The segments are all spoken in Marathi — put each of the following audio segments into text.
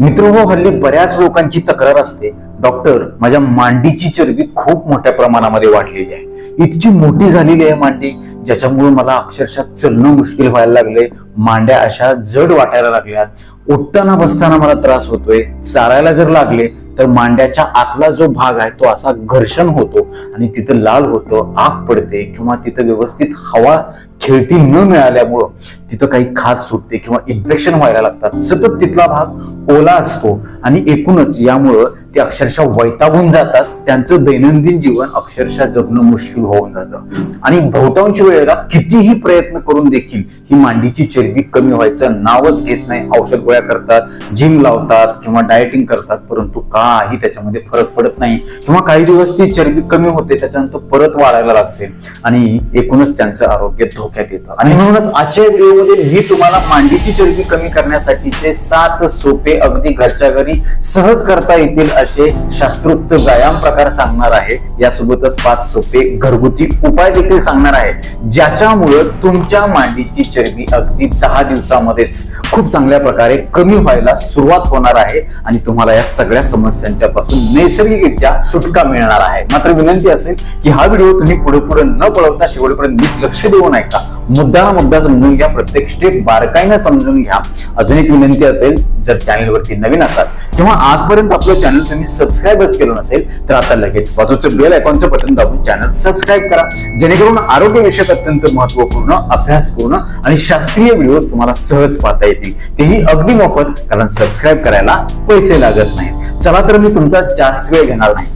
मित्र हो हल्ली बऱ्याच लोकांची तक्रार असते. डॉक्टर माझ्या मांडीची चरबी खूप मोठ्या प्रमाणामध्ये वाढलेली आहे. इतकी मोठी झालेली आहे मांडी. ज्याच्यामुळे मला अक्षरशः चलणं मुश्किल व्हायला लागले. मांड्या अशा जड वाटायला लागल्यात. उठताना बसताना मला त्रास होतोय. चारायला जर लागले तर मांड्याच्या आतला जो भाग आहे तो असा घर्षण होतो आणि तिथं लाल होतं आग पडते किंवा तिथं व्यवस्थित हवा खेळती न मिळाल्यामुळं तिथं काही खाज सुटते किंवा इन्फेक्शन व्हायला लागतात. सतत तिथला भाग ओला असतो आणि एकूणच यामुळं ते अक्षरशः वैतागून जातात. त्यांचं दैनंदिन जीवन अक्षरशः जगणं मुश्किल होऊन जातं. आणि बहुतांश वेळेला कितीही प्रयत्न करून देखील ही मांडीची चरबी कमी व्हायचं नावच घेत नाही. औषध गोळ्या करतात जिम लावतात किंवा डायटिंग करतात परंतु काही त्याच्यामध्ये फरक पडत नाही. किंवा काही दिवस ती चरबी कमी होते त्याच्यानंतर परत वाढायला लागते. आणि एकूणच त्यांचं आरोग्य धोक्यात येतं. आणि म्हणूनच आजच्या व्हिडिओमध्ये मी तुम्हाला मांडीची चरबी कमी करण्यासाठीचे सात सोपे अगदी घरच्या घरी सहज करता येतील असे शास्त्रोक्त व्यायाम प्रकार सांगणार आहे. यासोबतच पाच सोपे घरगुती उपाय देखील सांगणार आहे. ज्याच्यामुळं तुमच्या मांडीची चरबी अगदी दहा दिवसामध्येच खूप चांगल्या प्रकारे कमी व्हायला सुरुवात होणार आहे आणि तुम्हाला या सगळ्या समस्यांच्या पासून नैसर्गिकरित्या सुटका मिळणार आहे. मात्र विनंती असेल की हा व्हिडिओ तुम्ही पुढे पुढे न पळवता शेवटपर्यंत नीट लक्ष देऊन ऐका. मुद्दा हा मुद्दा समजून घ्या प्रत्येक स्टेप बारकाईनं समजून घ्या. अजून एक विनंती असेल जर चॅनलवरती नवीन असाल किंवा आजपर्यंत आपलं चॅनल तुम्ही सबस्क्राईबच केलं नसेल तर आता लगेच बाजूचं बेल आयकॉनचं बटन दाबून चॅनल सबस्क्राईब करा. जेणेकरून आरोग्यविषयक अत्यंत महत्त्वपूर्ण अभ्यासपूर्ण आणि शास्त्रीय व्हिडिओ तुम्हाला सहज पाहता येतील. तेही अगदी मोफत कारण सबस्क्राईब करायला पैसे लागत नाहीत. चला तर मी तुमचा जास्त वेळ घेणार नाही.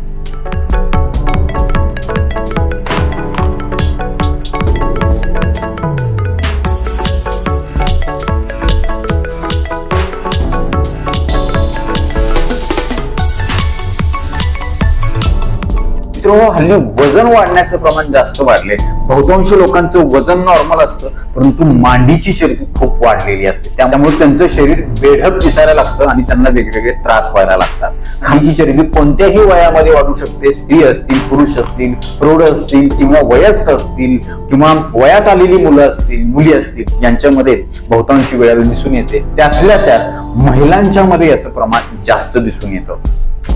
मित्रांनो हल्ली वजन वाढण्याचं प्रमाण जास्त वाढले बहुतांश लोकांचं वजन नॉर्मल असतं परंतु मांडीची चरबी खूप वाढलेली असते. त्यामुळे त्यांचं शरीर बेढप दिसायला लागतं आणि त्यांना वेगवेगळे त्रास व्हायला लागतात. खालीची चरबी कोणत्याही वयामध्ये वाढू शकते. स्त्री असतील पुरुष असतील प्रौढ असतील किंवा वयस्क असतील किंवा वयात आलेली मुलं असतील मुली असतील यांच्यामध्ये बहुतांशी वेळेला दिसून येते. त्यातल्या त्यात महिलांच्या मध्ये याचं प्रमाण जास्त दिसून येतं.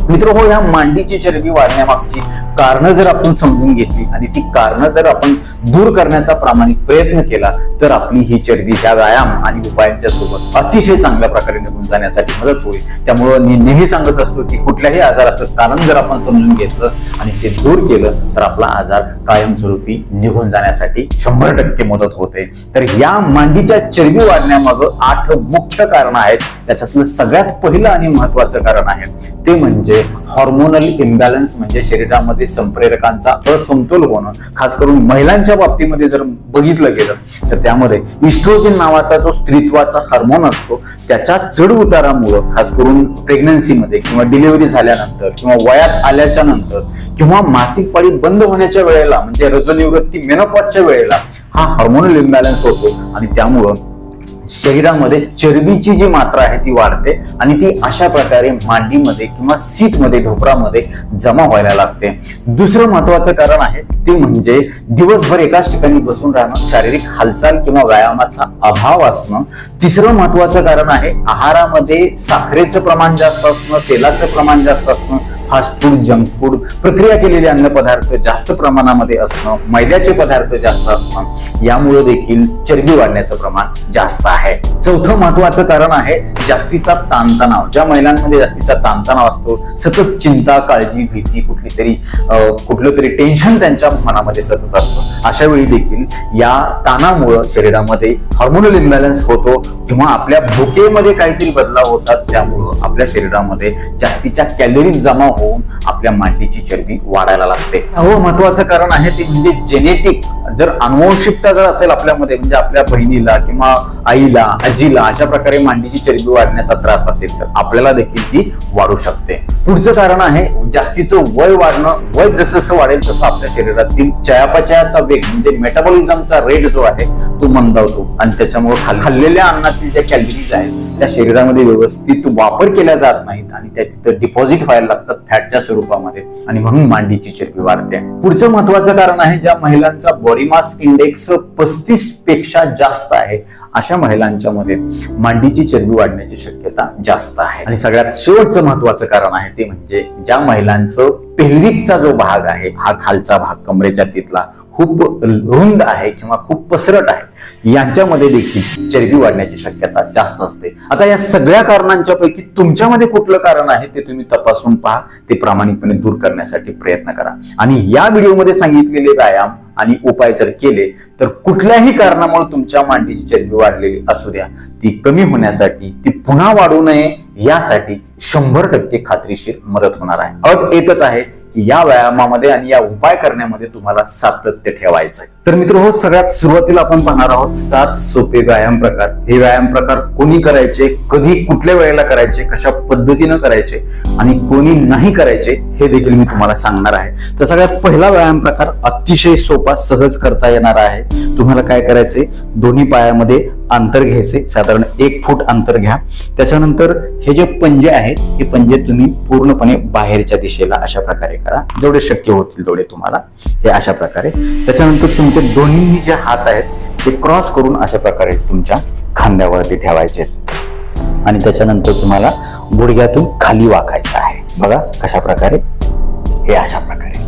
मित्र हो या मांडीची चरबी वाढण्यामागची कारणं जर आपण समजून घेतली आणि ती कारणं जर आपण दूर करण्याचा प्रामाणिक प्रयत्न केला तर आपली ही चरबी ह्या व्यायाम आणि उपायांच्या सोबत अतिशय चांगल्या प्रकारे निघून जाण्यासाठी मदत होईल. त्यामुळं मी नेहमी सांगत असतो की कुठल्याही आजाराचं कारण जर आपण समजून घेतलं आणि ते दूर केलं तर आपला आजार कायमस्वरूपी निघून जाण्यासाठी शंभर टक्के मदत होते तर या मांडीच्या चरबी वाढण्यामागं आठ मुख्य कारण आहेत. त्याच्यातलं सगळ्यात पहिलं आणि महत्वाचं कारण आहे ते म्हणजे म्हणजे हॉर्मोनल इम्बॅलन्स म्हणजे शरीरामध्ये संप्रेरकांचा असमतोल होणं. खास करून महिलांच्या बाबतीमध्ये जर बघितलं गेलं तर त्यामध्ये इस्ट्रोजिन नावाचा जो स्त्रीत्वाचा हार्मोन असतो त्याच्या चढ उतारामुळं खास करून प्रेग्नन्सीमध्ये किंवा डिलिव्हरी झाल्यानंतर किंवा वयात आल्याच्यानंतर किंवा मासिक पाळी बंद होण्याच्या वेळेला म्हणजे रजोनिवृत्ती मेनोपॉजच्या वेळेला हा हार्मोनल इम्बॅलन्स होतो आणि त्यामुळं शरीरामध्ये चरबीची जी मात्रा आहे ती वाढते आणि ती अशा प्रकारे मांडीमध्ये किंवा सीटमध्ये ढोपरामध्ये जमा व्हायला लागते. दुसरं महत्वाचं कारण आहे ते म्हणजे दिवसभर एकाच ठिकाणी बसून राहणं शारीरिक हालचाल किंवा व्यायामाचा अभाव असणं. तिसरं महत्वाचं कारण आहे आहारामध्ये साखरेचं प्रमाण जास्त असणं तेलाचं प्रमाण जास्त असणं फास्ट फूड जंक फूड प्रक्रिया केलेले अन्न पदार्थ जास्त प्रमाणामध्ये असणं मैद्याचे पदार्थ जास्त असणं. यामुळे देखील चरबी वाढण्याचं प्रमाण जास्त आहे. चौथं महत्वाचं कारण आहे जास्तीचा ताणतणाव. ज्या महिलांमध्ये जास्तीचा ताणतणाव असतो सतत चिंता काळजी भीती कुठली तरी कुठलं तरी टेन्शन त्यांच्या मनामध्ये सतत असतं. अशा वेळी देखील या ताणामुळं शरीरामध्ये हार्मोनल इम्बॅलन्स होतो किंवा आपल्या भुकेमध्ये काहीतरी बदलाव होतात त्यामुळं आपल्या शरीरामध्ये जास्तीच्या कॅलरीज जमा होऊन आपल्या मांडीची चरबी वाढायला लागते. हो महत्वाचं कारण आहे ते म्हणजे जेनेटिक जर अनुवंशिकता जर असेल आपल्यामध्ये म्हणजे आपल्या बहिणीला किंवा आई आईला आजीला अशा प्रकारे मांडीची चरबी वाढण्याचा त्रास असेल तर आपल्याला देखील ती वाढू शकते. पुढचं कारण आहे जास्तीचं वय वाढणं वय जसं जसं वाढेल तसं आपल्या शरीरातील चयापचयाचा वेग म्हणजे मेटाबॉलिझमचा रेट जो आहे तो मंदावतो. आणि त्याच्यामुळे खाल्लेल्या अन्नातील ज्या कॅलरीज आहेत त्या शरीरामध्ये व्यवस्थित वापर केल्या जात नाहीत आणि त्या तिथं डिपॉझिट व्हायला लागतात फॅटच्या स्वरूपामध्ये. आणि म्हणून मांडीची चरबी वाढते. पुढचं महत्वाचं कारण आहे ज्या महिलांचा बॉडी मास इंडेक्स पस्तीसपेक्षा जास्त आहे अशा महिलांच्या मध्ये मांडीची चरबी वाढण्याची शक्यता जास्त आहे. आणि सगळ्यात शेवटचं महत्वाचं कारण आहे ते म्हणजे ज्या महिलांचं पेल्विकचा जो भाग आहे हा खालचा भाग कमरेच्या तिथला खूप रुंद आहे किंवा खूप पसरट आहे यांच्यामध्ये देखील चरबी वाढण्याची शक्यता जास्त असते. आता या सगळ्या कारणांच्या पैकी तुमच्यामध्ये कुठलं कारण आहे ते तुम्ही तपासून पहा. ते प्रामाणिकपणे दूर करण्यासाठी प्रयत्न करा. आणि या व्हिडिओमध्ये सांगितलेले व्यायाम आणि उपाय जर केले तर कुठल्याही कारणामुळे तुमच्या मांडीची चरबी वाढलेली असू द्या. ती कमी होण्यासाठी ती पुन्हा वाढू नये यासाठी शंभर टक्के खात्रीशीर मदत होणार आहे. अट एकच आहे की या व्यायामामध्ये आणि या उपाय करण्यामध्ये तुम्हाला सातत्य ठेवायचं आहे. तर मित्र हो सगळ्यात सुरुवातीला आपण पाहणार आहोत सात सोपे व्यायाम प्रकार. हे व्यायाम प्रकार कोणी करायचे कधी कुठल्या वेळेला करायचे कशा पद्धतीनं करायचे आणि कोणी नाही करायचे हे देखील मी तुम्हाला सांगणार आहे. तर सगळ्यात पहिला व्यायाम प्रकार अतिशय सोपा सहज करता येणार आहे. तुम्हाला काय करायचंय? दोन्ही पायामध्ये अंतर घ्यायचे साधारण एक फूट अंतर घ्या. त्याच्यानंतर हे जे पंजे आहेत हे पंजे तुम्ही पूर्णपणे बाहेरच्या दिशेला अशा प्रकारे करा. जेवढे शक्य होतील तेवढे तुम्हाला हे अशा प्रकारे. त्याच्यानंतर तुमचे दोन्ही जे हात आहेत ते क्रॉस करून अशा प्रकारे तुमच्या खांद्यावरती ठेवायचे. आणि त्याच्यानंतर तुम्हाला गुडघ्यातून खाली वाकायचं आहे. बघा कशा प्रकारे हे अशा प्रकारे.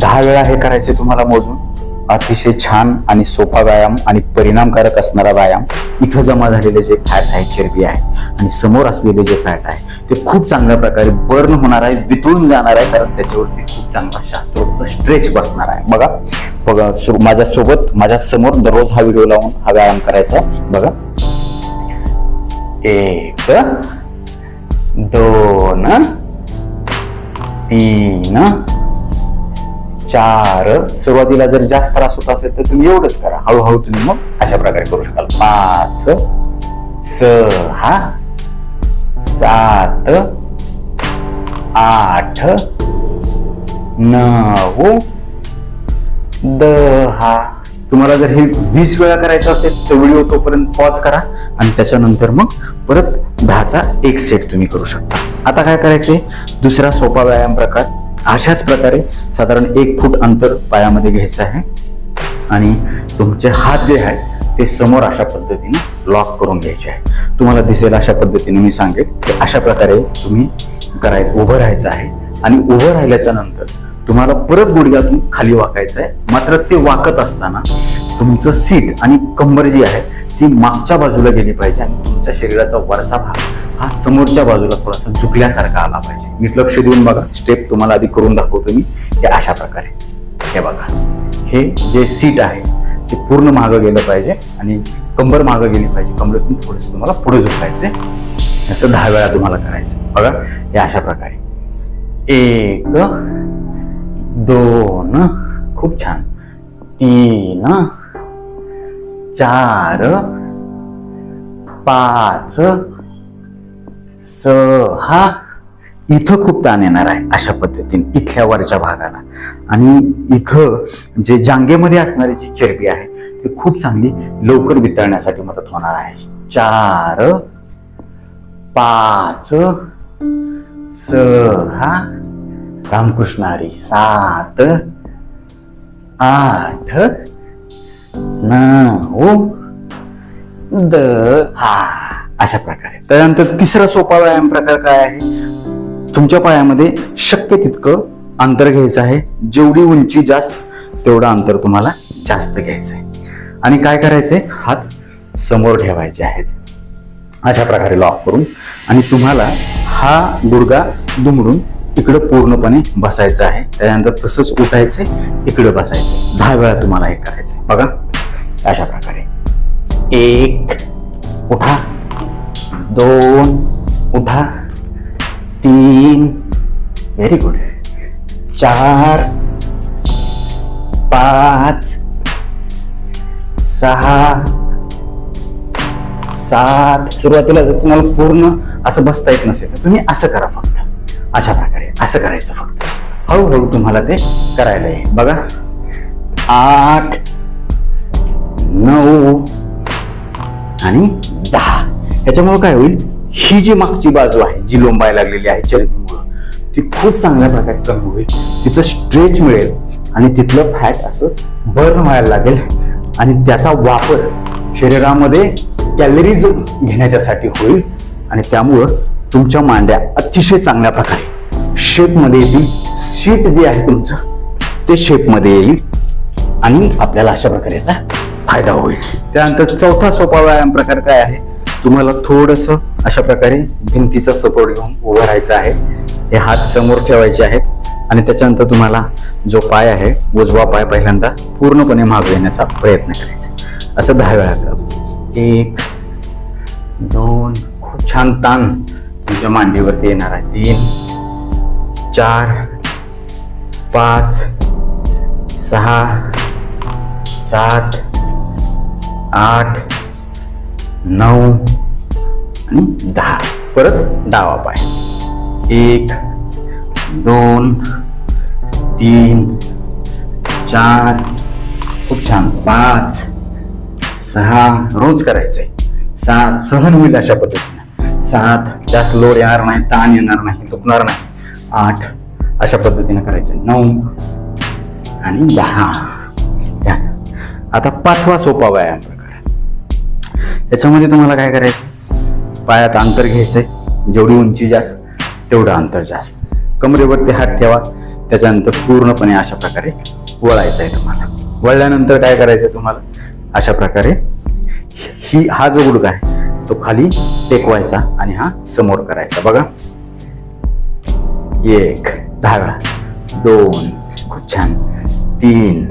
दहा वेळा हे करायचे तुम्हाला मोजून. अतिशय छान आणि सोपा व्यायाम आणि परिणामकारक असणारा व्यायाम इथं जमा झालेले जे फॅट आहे चरबी आहे आणि समोर असलेले जे फॅट आहे ते खूप चांगल्या प्रकारे बर्न होणार आहे वितळून जाणार आहे कारण त्याच्यावरती खूप चांगला शास्त्रोक्त स्ट्रेच बसणार आहे. बघा बघा माझ्यासोबत माझ्या सोबत माझ्यासमोर दररोज हा व्हिडिओ लावून हा व्यायाम करायचा बघा. एक दोन तीन चार. सुरुवातीला जर जास्त त्रास होत असेल तर तुम्ही एवढंच करा. हळूहळू तुम्ही मग अशा प्रकारे करू शकाल. पाच. सहा. सात. आठ. नऊ. दहा. तुम्हाला जर हे वीस वेळा करायचं असेल तर व्हिडिओ तोपर्यंत पॉज करा आणि त्याच्यानंतर मग परत दहाचा एक सेट तुम्ही करू शकता. आता काय करायचंय? दुसरा सोपा व्यायाम प्रकार. अशाच प्रकारे साधारण एक फूट अंतर पायामध्ये घ्यायचं आहे. आणि तुमचे हात जे आहेत ते समोर अशा पद्धतीने लॉक करून घ्यायचे आहे. तुम्हाला दिसेल अशा पद्धतीने मी सांगेल की अशा प्रकारे तुम्ही करायचं उभं राहायचं आहे. आणि उभं राहिल्याच्या नंतर तुम्हाला परत गुडघ्यातून खाली वाकायचं आहे. मात्र ते वाकत असताना तुमचं सीट आणि कंबर जी आहे ती मागच्या बाजूला गेली पाहिजे आणि तुमच्या शरीराचा वरचा भाग हा समोरच्या बाजूला थोडासा झुकल्यासारखा आला पाहिजे. नीट लक्ष देऊन बघा. स्टेप तुम्हाला आधी करून दाखवतो मी. हे अशा प्रकारे. हे बघा. हे जे सीट आहे ते पूर्ण मागं गेलं पाहिजे आणि कंबर मागं गेली पाहिजे. कमरेतून थोडंसं तुम्हाला पुढे झुकायचं असं दहा वेळा तुम्हाला करायचं बघा. हे अशा प्रकारे. एक दोन. खूप छान. तीन चार पाच स हा? इथं खूप ताण येणार आहे अशा पद्धतीने इथल्या वरच्या भागाला. आणि इथं जे जांगेमध्ये असणारी जी चरबी आहे ती खूप चांगली लवकर वितळण्यासाठी मदत होणार आहे. चार पाच सहा हा? रामकृष्णारी सात आठ नऊ हा. अशा प्रकारे. त्यानंतर तिसरा सोपा व्यायाम प्रकार काय आहे? तुमच्या पायामध्ये शक्य तितकं अंतर घ्यायचं आहे. जेवढी उंची जास्त तेवढं अंतर तुम्हाला जास्त घ्यायचं आहे. आणि काय करायचंय? हात समोर ठेवायचे आहेत. अशा प्रकारे लॉक करून आणि तुम्हाला हा गुडगा दुमडून इकडं पूर्णपणे बसायचं आहे. त्यानंतर तसंच उठायचंय इकडं बसायचंय. दहा वेळा तुम्हाला हे करायचंय. बघा अशा प्रकारे. एक उठा. दोन उठा तीन. व्हेरी गुड चार. पाच. सहा. सात. सुरुवातीला जर तुम्हाला पूर्ण असं बसता येत नसेल तर तुम्ही असं करा फक्त. अशा प्रकारे असं करायचं फक्त. हळूहळू तुम्हाला ते करायला येईल. बघा. आठ नऊ आणि याच्यामुळे काय होईल? ही जी मागची बाजू आहे जी लोंबाय लागलेली आहे चरबीमुळं ती खूप चांगल्या प्रकारे कमी होईल. तिथं स्ट्रेच मिळेल आणि तिथलं फॅट असं बर्न व्हायला लागेल. आणि त्याचा वापर शरीरामध्ये कॅलरीज घेण्याच्यासाठी होईल. आणि त्यामुळं तुमच्या मांड्या अतिशय चांगल्या प्रकारे शेपमध्ये येतील. शीट जे आहे तुमचं ते शेपमध्ये येईल. आणि आपल्याला अशा प्रकारे याचा फायदा होईल. त्यानंतर चौथा सोपा व्यायाम प्रकार काय आहे? तुम्हाला थोडस अशा प्रकारे भिंतीचा सपोर्ट घेऊन उभं राहायचं आहे. हे हात समोर ठेवायचे आहेत आणि त्याच्यानंतर तुम्हाला जो पाय आहे उजवा पाय पहिल्यांदा पूर्णपणे मागे येण्याचा प्रयत्न करायचा असं दहा वेळा करा. एक दोन खूप छान ताण तुमच्या मांडीवरती येणार आहे. तीन चार पाच सहा सात आठ नऊ आणि दहा. परत डावा पाय. एक दोन तीन चार. खूप छान. पाच सहा. रोज करायचंय. सात सहन होईल अशा पद्धतीनं. सात जास्त लोड येणार नाही ताण येणार नाही दुखणार नाही. आठ अशा पद्धतीनं करायचंय. नऊ आणि दहा. आता पाचवा सोपा व्यायाम. त्याच्यामध्ये याच्यामध्ये तुम्हाला काय करायचं पायात अंतर घ्यायचंय. जेवढी उंची जास्त तेवढं अंतर जास्त. कमरेवरती हात ठेवा. त्याच्यानंतर पूर्णपणे अशा प्रकारे वळायचं आहे तुम्हाला. वळल्यानंतर काय करायचंय तुम्हाला? अशा प्रकारे ही हा जो गुडघा आहे तो खाली टेकवायचा आणि हा समोर करायचा. बघा. एक दहा वेळा दोन खूप छान तीन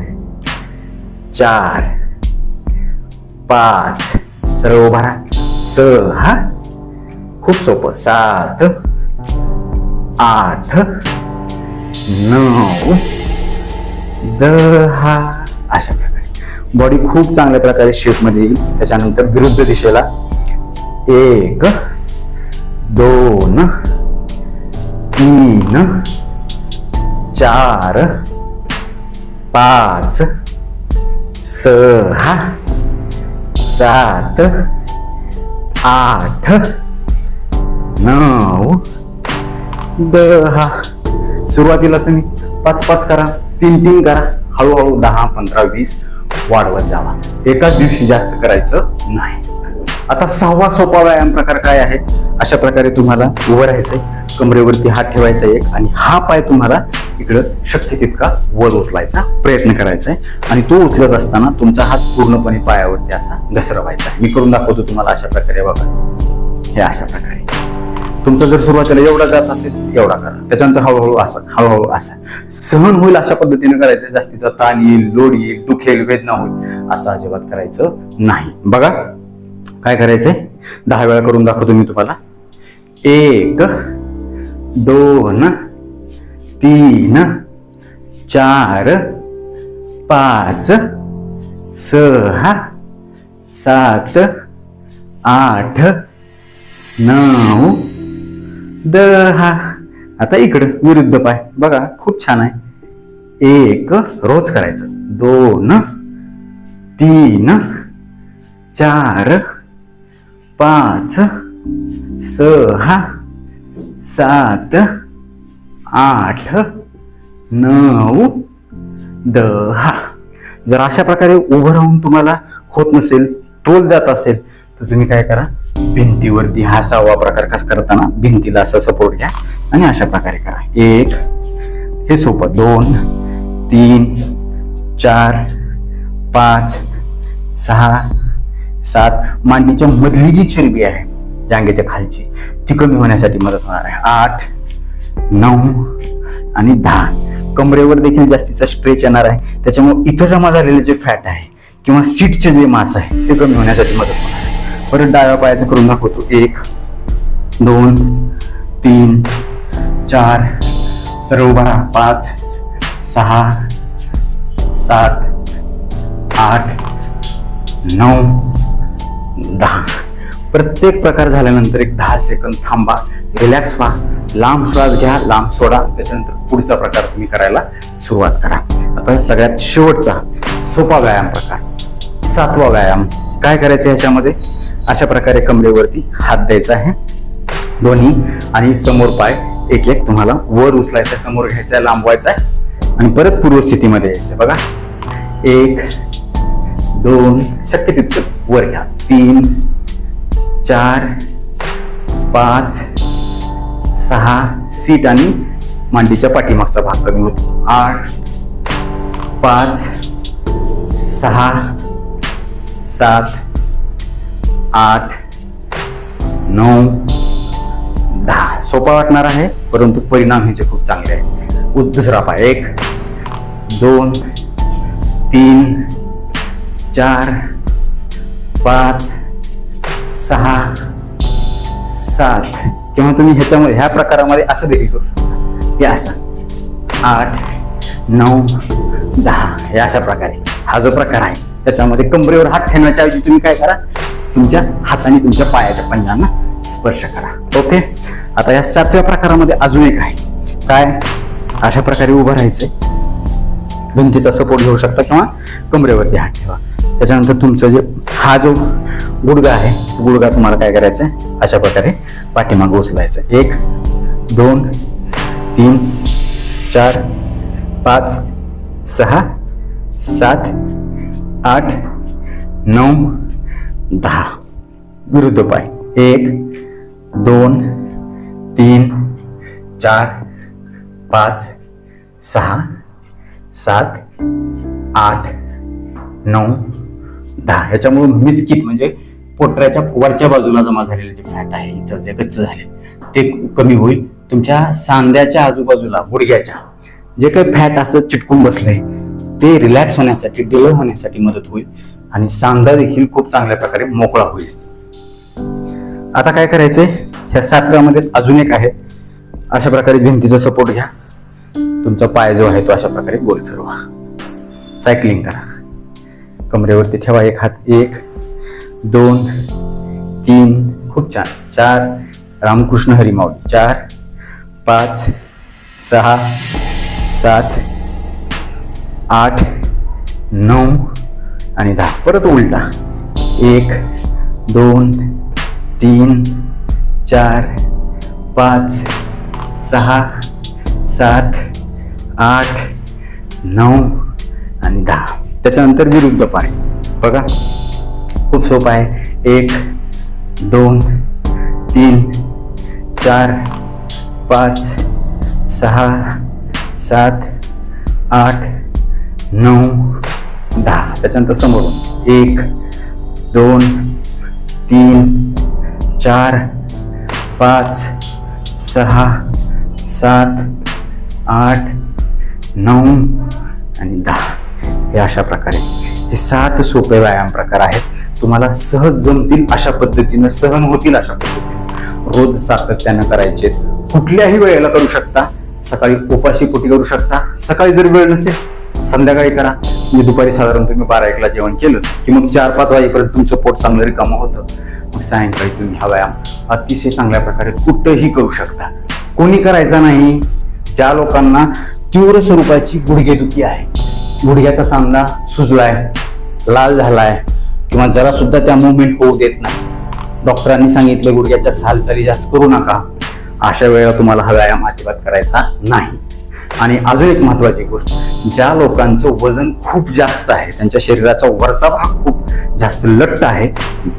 चार पाच सरळ उभा राहा हा. खूप सोपं. सात आठ नऊ दहा. अशा प्रकारे. बॉडी खूप चांगल्या प्रकारे शेपमध्ये येईल. त्याच्यानंतर विरुद्ध दिशेला एक दोन तीन चार पाच सहा. सात आठ नऊ दहा. सुरुवातीला तुम्ही पाच पाच करा तीन तीन करा. हळूहळू दहा पंधरा वीस वाढवत जावा. एकाच दिवशी जास्त करायचं नाही. आता सहावा सोपा व्यायाम प्रकार काय आहे? अशा प्रकारे तुम्हाला उभं राहायचंय कमरेवरती हात ठेवायचा एक आणि हा पाय तुम्हाला इकडं शक्य तितका वर उचलायचा प्रयत्न करायचा आहे आणि तो उचलत असताना तुमचा हात पूर्णपणे पायावरती असा घसरवायचा आहे. मी करून दाखवतो तुम्हाला अशा प्रकारे बघा. हे अशा प्रकारे. तुमचा जर सुरुवातीला एवढा जात असेल एवढा करा. त्याच्यानंतर हळूहळू असा हळूहळू असा. सहन होईल अशा पद्धतीने करायचं. जास्तीचा ताण येईल लोड येईल दुखेल वेदना होईल असं अजिबात करायचं नाही. बघा. काय करायचंय? दहा वेळा करून दाखवतो मी तुम्हाला. एक दोन तीन चार पाच सहा सात आठ नऊ दहा. आता इकडं विरुद्ध पाय. बघा खूप छान आहे. एक रोज करायचं. दोन तीन चार पाच सहा सात आठ नऊ दहा. जर अशा प्रकारे उभं राहून तुम्हाला होत नसेल तोल जात असेल तर तुम्ही काय करा भिंतीवरती हा सहावा प्रकार कसा करताना भिंतीला असा सपोर्ट घ्या आणि अशा प्रकारे करा. एक हे सोपं. दोन तीन चार पाच सहा सात मांडीच्या मधली जी चरबी आहे जांगेच्या खालची ती कमी होण्यासाठी मदत होणार आहे. आठ नऊ आणि दहा. कमरेवर देखील जास्तीचा स्ट्रेच येणार आहे. त्याच्यामुळे इथं जमा झालेले जे फॅट आहे किंवा सीटचे जे मास आहे ते कमी होण्यासाठी मदत होणार आहे. परत डाव्या पायाचं करून दाखवतो. एक दोन तीन चार सर्व बारा पाच सहा सात आठ नऊ दहा. प्रत्येक प्रकार झाल्यानंतर एक दहा सेकंद थांबा. रिलॅक्स व्हा. लांब श्वास घ्या लांब सोडा. त्याच्यानंतर पुढचा प्रकार तुम्ही करायला सुरुवात करा. आता सगळ्यात शेवटचा सोपा व्यायाम प्रकार. सातवा व्यायाम. काय करायचं ह्याच्यामध्ये अशा प्रकारे कमरेवरती हात द्यायचा आहे. दोन्ही आणि समोर पाय. एक एक तुम्हाला वर उचलायचा समोर घ्यायचा लांबवायचा आहे. आणि परत पूर्वस्थितीमध्ये यायचं बघा. एक दोन शक्य तितकं वर घ्या. तीन चार पाच सहा सीट आणि मांडीच्या पाठीमागचा भाग कमी होतो. आठ पाच सहा सात आठ नऊ दहा. सोपा वाटणार आहे परंतु परिणाम ह्याचे खूप चांगले आहे दुसरा पाय एक दोन तीन चार पाच सहा सात. किंवा तुम्ही ह्याच्यामध्ये ह्या प्रकारामध्ये असं देखील करू शकता. हे असं. आठ नऊ दहा. हे अशा प्रकारे. हा जो प्रकार आहे त्याच्यामध्ये कमरेवर हात ठेवण्याच्या ऐवजी तुम्ही काय करा? तुमच्या हाताने तुमच्या पायाच्या पंजांना स्पर्श करा. ओके? आता या सातव्या प्रकारामध्ये अजून एक आहे. काय? अशा प्रकारे उभं राहायचंय. भिंतीचा सपोर्ट घेऊ शकता किंवा कमरेवरती हात ठेवा. त्याच्यानंतर तुमचं जे हा जो गुडगा आहे तो गुडगा तुम्हाला काय करायचा आहे? अशा प्रकारे पाठीमागं उचलायचा आहे. एक दोन तीन चार पाच सहा सात आठ नऊ दहा. विरुद्ध पाय. एक दोन तीन चार पाच सहा सात आठ नऊ दहा. ह्याच्यामुळे मिसकीत म्हणजे पोटऱ्याच्या वरच्या बाजूला जमा झालेले जे फॅट आहे इथं जे गच्च झाले ते कमी होईल. तुमच्या सांध्याच्या आजूबाजूला गुडघ्याच्या जे काही फॅट असं चिटकून बसलंय ते रिलॅक्स होण्यासाठी डिले होण्यासाठी मदत होईल आणि सांधा देखील खूप चांगल्या प्रकारे मोकळा होईल. आता काय करायचंय? ह्या सातव्यामध्येच अजून एक आहे अशा प्रकारे भिंतीचा सपोर्ट घ्या. तुमचा पाय जो आहे तो अशा प्रकारे गोल फिरवा. सायकलिंग करा. कमरेवरती ठेवा. एक हात एक दोन तीन खूप छान. चार रामकृष्ण हरिमावली चार पाच सहा सात आठ नऊ आणि दहा. परत उलटा. एक दोन तीन चार पाच सहा सात आठ नऊ आणि दहा. त्याच्यानंतर विरुद्ध पाय. बघा. खूप सोपं आहे. एक दोन तीन चार पाच सहा सात आठ नऊ दहा. त्याच्यानंतर समोरून. एक दोन तीन चार पाच सहा सात आठ नऊ आणि दहा. हे अशा प्रकारे. हे सात सोपे व्यायाम प्रकार आहेत. तुम्हाला सहज जमतील अशा पद्धतीनं सहन होतील अशा पद्धतीनं. रोज सातत्यानं करायचे. कुठल्याही वेळेला करू शकता. सकाळी उपाशी पोटी करू शकता. सकाळी जर वेळ नसेल संध्याकाळी करा. म्हणजे दुपारी साधारण तुम्ही बारा एकला जेवण केलं की मग चार पाच वाजेपर्यंत तुमचं पोट चांगलं रिकामं होतं. मग सायंकाळी तुम्ही हा व्यायाम अतिशय चांगल्या प्रकारे कुठंही करू शकता. कोणी करायचा नाही. ज्या लोकांना तीव्र स्वरूपाची गुडघेदुखी आहे गुडघ्याचा सांधा सुजलाय लाल झालाय किंवा जरा सुद्धा त्या मुवमेंट होऊ देत नाही. डॉक्टरांनी सांगितले गुडघ्याच्या हालचाली जास्त करू नका. अशा वेळेला तुम्हाला हा व्यायाम अजिबात करायचा नाही. आणि अजून एक महत्वाची गोष्ट ज्या लोकांचं वजन खूप जास्त आहे त्यांच्या शरीराचा वरचा भाग खूप जास्त लट्ट आहे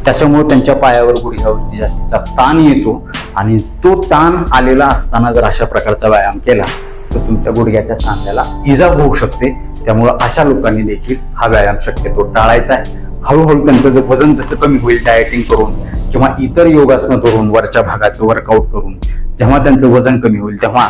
त्याच्यामुळे त्यांच्या पायावर गुडघ्यावरती जास्तीचा ताण येतो आणि तो ताण आलेला असताना जर अशा प्रकारचा व्यायाम केला तर तुमच्या गुडघ्याच्या सांध्याला इजा होऊ शकते. त्यामुळं अशा लोकांनी देखील हा व्यायाम शक्यतो टाळायचा आहे. हळूहळू त्यांचं जर वजन जसं कमी होईल डायटिंग करून किंवा इतर योगासनं करून वरच्या भागाचं वर्कआउट करून जेव्हा त्यांचं वजन कमी होईल तेव्हा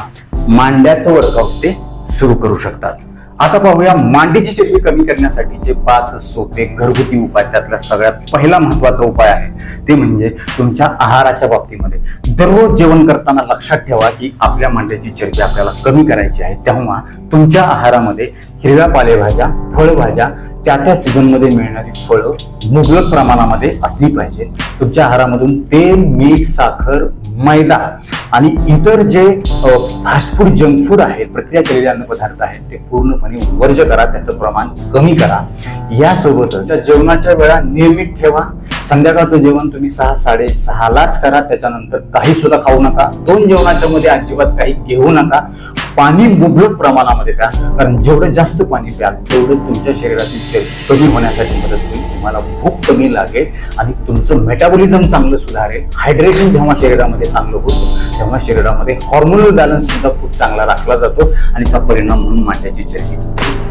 मांड्याचं वर्कआउट ते सुरू करू शकतात. आता पाहूया मांडीची चरबी कमी करण्यासाठी जे पाच सोपे घरगुती उपाय त्यातला सगळ्यात पहिला महत्त्वाचा उपाय आहे ते म्हणजे तुमच्या आहाराच्या बाबतीमध्ये दररोज जेवण करताना लक्षात ठेवा की आपल्या मांड्याची चरबी आपल्याला कमी करायची आहे. तेव्हा तुमच्या आहारामध्ये हिरव्या पालेभाज्या फळभाज्या त्या त्या सीझनमध्ये मिळणारी फळं मुबलक प्रमाणामध्ये असली पाहिजे. तुमच्या आहारामधून तेल मीठ साखर मैदा आणि इतर जे फास्ट फूड जंक फूड आहेत प्रक्रिया केलेले अन्नपदार्थ आहेत ते पूर्णपणे वर्ज करा त्याचं प्रमाण कमी करा. यासोबतच त्या जेवणाच्या वेळा नियमित ठेवा. संध्याकाळचं जेवण तुम्ही सहा साडे सहालाच करा त्याच्यानंतर काही सुद्धा खाऊ नका. दोन जेवणाच्या मध्ये अजिबात काही घेऊ नका. पाणी मुबलक प्रमाणामध्ये प्या. कारण जेवढं जास्त पाणी प्या तेवढं तुमच्या शरीरातील चरबी कमी होण्यासाठी मदत होईल तुम्हाला भूक कमी लागेल आणि तुमचं मेटाबॉलिझम चांगलं सुधारेल. हायड्रेशन जेव्हा शरीरामध्ये चांगलं होतं तेव्हा शरीरामध्ये हॉर्मोनल बॅलन्स सुद्धा खूप चांगला राखला जातो आणि त्याचा परिणाम म्हणून मांड्याची चरबी.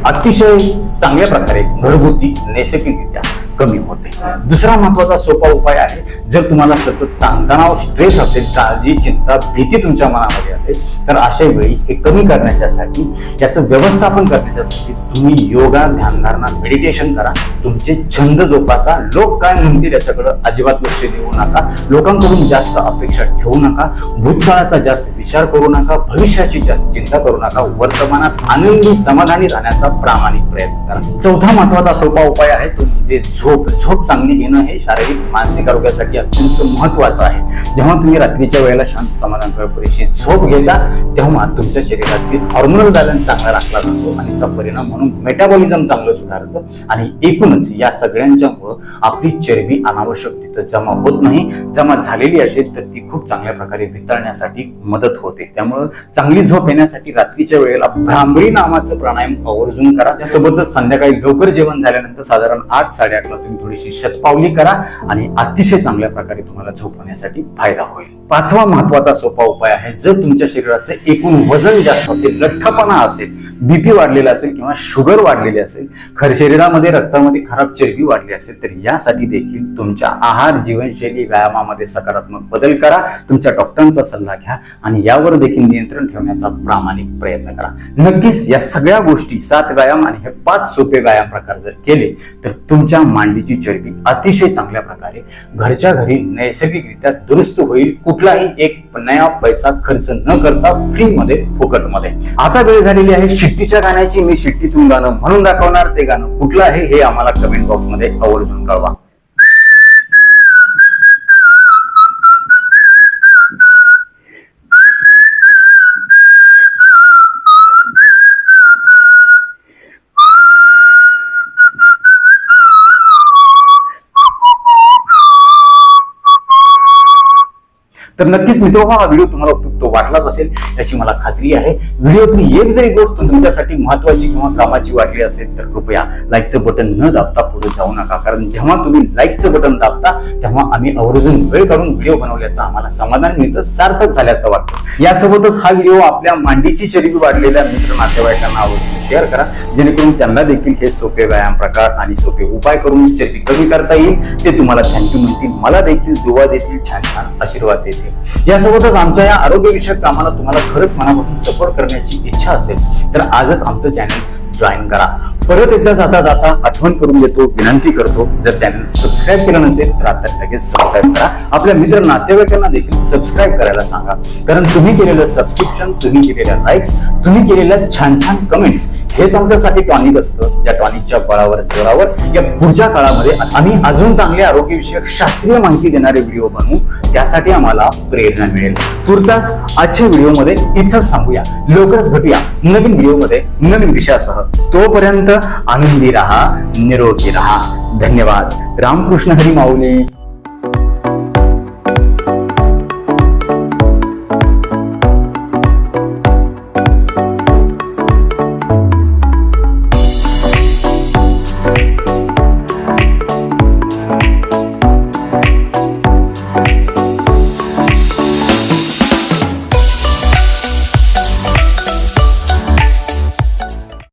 अतिशय चांगल्या प्रकारे घरगुती नैसर्गिकरित्या कमी होते. दुसरा महत्त्वाचा सोपा उपाय आहे जर तुम्हाला सतत ताणतणाव स्ट्रेस असेल काळजी चिंता भीती तुमच्या मनामध्ये असेल तर अशा वेळी हे कमी करण्याच्यासाठी याचं व्यवस्थापन करण्याच्यासाठी तुम्ही योगा ध्यानधारणा मेडिटेशन करा. तुमचे छंद जोपासा. लोक काय म्हणतील याच्याकडे अजिबात लक्ष देऊ नका. लोकांकडून जास्त अपेक्षा ठेवू नका. भूतकाळाचा जास्त विचार करू नका. भविष्याची जास्त चिंता करू नका. वर्तमानात आनंदी समाधानी राहण्याचा प्रामाणिक प्रयत्न करा. चौथा महत्त्वाचा सोपा उपाय आहे तो म्हणजे झोप झोप चांगली घेणं हे शारीरिक मानसिक आरोग्यासाठी अत्यंत महत्वाचं आहे. जेव्हा तुम्ही रात्रीच्या वेळेला शांत समाधान पुरेशी झोप घेता तेव्हा तुमच्या शरीरातील हॉर्मोनल बॅलन्स चांगला राखला जातो आणि त्याचा परिणाम म्हणून मेटाबॉलिझम चांगलं सुधारतं आणि एकूणच या सगळ्यांच्यामुळं आपली चरबी अनावश्यक तिथं जमा होत नाही. जमा झालेली असेल तर ती खूप चांगल्या प्रकारे वितळण्यासाठी मदत होते. त्यामुळं चांगली झोप येण्यासाठी रात्रीच्या वेळेला भ्रामरी नामाचं प्राणायाम आवर्जून करा. त्यासोबतच संध्याकाळी लवकर जेवण झाल्यानंतर साधारण आठ साडेआठला तुम्ही थोडीशी शतपावली करा आणि अतिशय चांगल्या प्रकारे तुम्हाला झोपण्यासाठी फायदा होईल. पाचवा महत्त्वाचा सोपा उपाय आहे जर तुमच्या शरीराचं एकूण वजन जास्त असेल लठ्ठपणा असेल बीपी वाढलेला असेल किंवा शुगर वाढलेली असेल खर शरीरामध्ये रक्तामध्ये खराब चरबी वाढली असेल तर यासाठी देखील तुमच्या आहार जीवनशैली व्यायामामध्ये सकारात्मक बदल करा तुमच्या डॉक्टरांचा सल्ला घ्या आणि यावर देखील नियंत्रण ठेवण्याचा प्रामाणिक प्रयत्न करा. नक्कीच या सगळ्या गोष्टी सात व्यायाम आणि हे पाच सोपे व्यायाम प्रकार जर केले तर तुमच्या मांडीची चरबी अतिशय चांगल्या प्रकारे घरच्या घरी नैसर्गिकरित्या दुरुस्त होईल. कुठलाही एक नया पैसा खर्च न करता फ्री मध्ये फुकटमध्ये आता वेळ झालेली आहे शिट्टीच्या गाण्याची. मी शिट्टीतून गाणं म्हणून दाखवणार. ते गाणं कुठलं आहे हे आम्हाला कमेंट बॉक्समध्ये आवर्जून कळवा. नक्कीच मित्र हा व्हिडिओ तुम्हाला उपयुक्त वाटलाच असेल. याची मला खात्री आहे. व्हिडिओतली एक जरी गोष्ट तुमच्यासाठी महत्वाची किंवा कामाची वाटली असेल तर कृपया लाईकचं बटन न दाबता पुढे जाऊ नका. कारण जेव्हा तुम्ही लाईकचं बटन दाबता तेव्हा आम्ही आवर्जून वेळ काढून व्हिडिओ बनवल्याचं आम्हाला समाधान मिळतं सार्थक झाल्याचं वाटतं. यासोबतच हा व्हिडिओ आपल्या मांडीची चरबी वाढलेल्या मित्र नातेवाईकांना आवर्जून शेअर करा. जेणेकरून त्यांना देखील हे सोपे व्यायाम प्रकार आणि सोपे उपाय करून चरबी कमी करता येईल. ते तुम्हाला थँक्यू म्हणतील. मला देखील दुवा देतील. छान छान आशीर्वाद देतील. यासोबतच आमच्या या आरोग्यविषयक कामाला तुम्हाला खरंच मनापासून सपोर्ट करण्याची इच्छा असेल तर आजच आमचं चॅनल जॉईन करा. परत एकदा जाता जाता आठवण करून देतो विनंती करतो. जर चॅनल सबस्क्राईब केलं नसेल तर आता लगेच सबस्क्राईब करा. आपल्या मित्र नातेवाईकांना देखील सबस्क्राईब करायला सांगा. कारण तुम्ही केलेलं सबस्क्रिप्शन तुम्ही केलेल्या लाईक्स तुम्ही केलेल्या छान छान कमेंट्स हेच आमच्यासाठी टॉनिक असतं. ज्या टॉनिकच्या बळावर जोरावर या पुढच्या काळामध्ये आम्ही अजून चांगले आरोग्यविषयक शास्त्रीय माहिती देणारे व्हिडिओ बनवू. त्यासाठी आम्हाला प्रेरणा मिळेल. तुर्तास आजच्या व्हिडिओमध्ये इथंच थांबूया. लवकरच भेटूया नवीन व्हिडिओमध्ये नवीन विषयासह. तोपर्यंत आनंदी राहा निरोगी राहा धन्यवाद। रामकृष्ण हरी माऊली